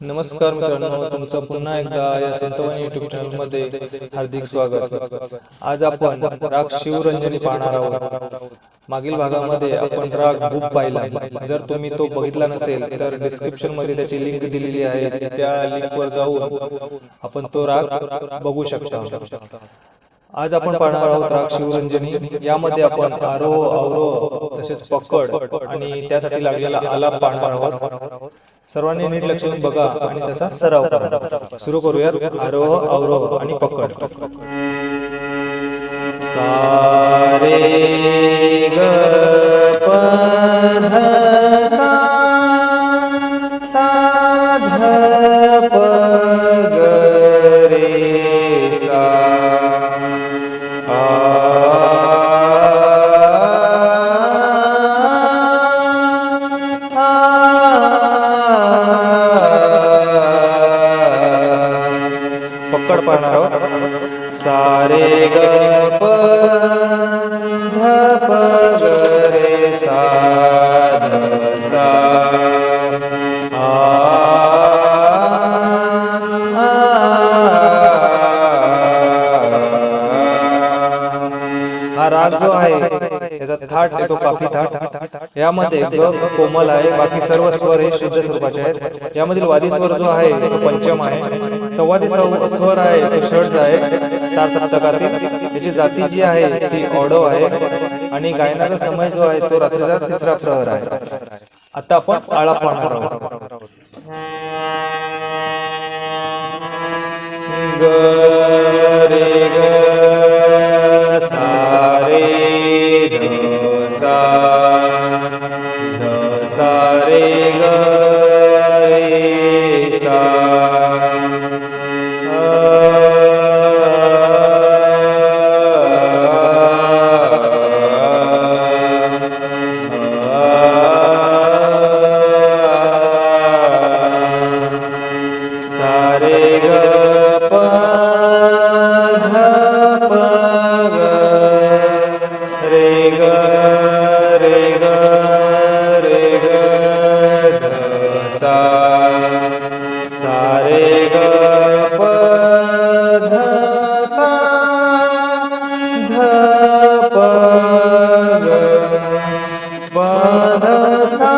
नमस्कार मित्रांनो तुमचं पुन्हा एकदा या संतवाणी युट्यूब चॅनलमध्ये हार्दिक स्वागत. आज आपण राग शिवरंजनी पाहणार आहोत. मागील भागामध्ये आपण राग बुक पाहिला. जर तुम्ही तो बघितला नसेल तर डिस्क्रिप्शनमध्ये त्याची लिंक दिलेली आहे. त्या लिंकवर जाऊन आपण तो राग बघू शकता. आज आपण पाहणार आहोत राग शिवरंजनी. यामध्ये आपण आरोह अवरोह तसेच पकड आणि त्यासाठी लागलेला आलाप पाहणार आहोत. सर्वांनी नीट लक्ष देऊन बघा आणि तसा सराव करा. सुरू करूयात आरोह अवरोह आणि पकड. सारे ग सा सा पकड पाहणार आहोत. सारे ग प ध प ग रे सा ध सा हा राग जो आहे याचा थाट येतो काफी थाट. यामध्ये ग कोमल आहे बाकी सर्व स्वर हे शुद्ध स्वरूपाचे आहेत. यामधील वादी स्वर जो आहे तो पंचम आहे. संवादी सव- स्वर आहे तो षड्ज आहे तार सप्तकातील याची जाती जी आहे ती ऑडो आहे आणि गायनाचा समय जो आहे तो रात्रीचा तिसरा प्रहर आहे आता आपण आळा पाहणार आहोत सारे ग ध रे ग रे ग रे ग ध सा। सारे ग ध प ग प ध सा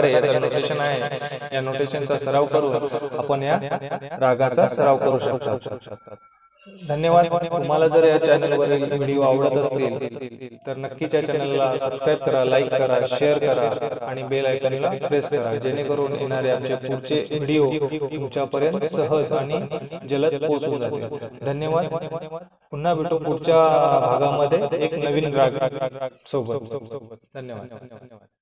प्रकारे याचं नोटेशन आहे. या नोटेशनचा सराव करून आपण या रागाचा सराव करू शकतो. धन्यवाद. तुम्हाला जर या चॅनलवरील व्हिडिओ आवडत असतील तर नक्कीच या चॅनलला सबस्क्राईब करा लाईक करा शेअर करा आणि बेल आयकॉनला प्रेस करा. जेणेकरून येणारे आमचे पुढचे व्हिडिओ तुमच्यापर्यंत सहज आणि जलद पोहोचून जातील. धन्यवाद. पुन्हा भेटू पुढच्या भागामध्ये एक नवीन राग सोबत. धन्यवाद.